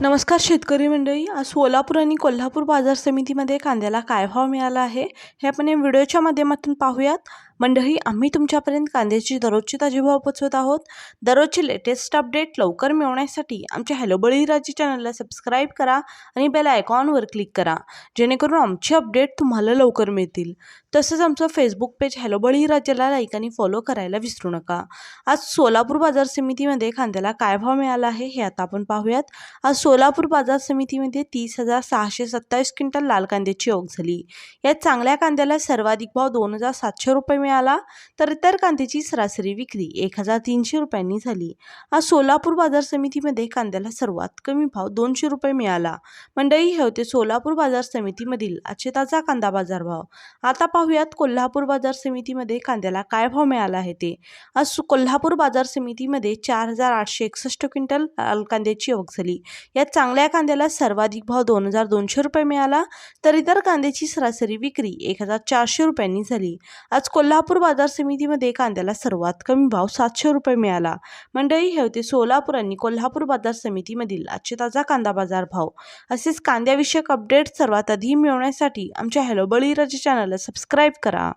नमस्कार शेतकरी मंडळी आज सोलापूर आणि कोल्हापूर बाजार समितीमध्ये कांद्याला काय भाव मिळाला आहे हे आपण या व्हिडिओच्या माध्यमातून पाहूयात. मंडळी आम्ही तुमच्यापर्यंत कांद्याची दररोजची ताजी भाव पोचवत आहोत. दररोजची लेटेस्ट अपडेट लवकर मिळवण्यासाठी आमच्या हॅलो बळीराजी चॅनलला सबस्क्राईब करा आणि बेल आयकॉनवर क्लिक करा जेणेकरून आमची अपडेट तुम्हाला लवकर मिळतील. तसंच आमचं फेसबुक पेज हॅलो बळीराजाला लाईक आणि फॉलो करायला विसरू नका. आज सोलापूर बाजार समितीमध्ये कांद्याला काय भाव मिळाला आहे हे आता आपण पाहूयात. आज सोलापूर बाजार समितीमध्ये तीस हजार सहाशे सत्तावीस क्विंटल लाल कांद्याची ओघ झाली. यात चांगल्या कांद्याला सर्वाधिक भाव दोन हजार सातशे रुपये मिळाला तर इतर कांद्याची सरासरी विक्री एक हजार तीनशे रुपयांनी झाली. आज सोलापूर बाजार समितीमध्ये कांद्याला सर्वात कमी भाव दोनशे रुपये मिळाला. मंडळी हे होते सोलापूर बाजार समितीमधील आजचे ताजा कांदा बाजार भाव आता पाहूयात कोल्हापूर बाजार समितीमध्ये कांद्याला काय भाव मिळाला आहे ते. आज कोल्हापूर बाजार समितीमध्ये चार हजार आठशे एकसष्ट क्विंटल लाल कांद्याची आवक झाली. यात चांगल्या कांद्याला सर्वाधिक भाव दोन हजार दोनशे रुपये मिळाला तर इतर कांद्याची सरासरी विक्री एक हजार चारशे रुपयांनी झाली. आज कोल्हापूर बाजार समितीमध्ये कांद्याला सर्वात कमी भाव सातशे रुपये मिळाला. मंडळी हे होते सोलापूर आणि कोल्हापूर बाजार समितीमधील आजचे ताजा कांदा बाजार भाव. असेच कांद्याविषयक अपडेट सर्वात आधी मिळवण्यासाठी आमच्या हॅलो बळीराजे चॅनलला सबस्क्राईब करा.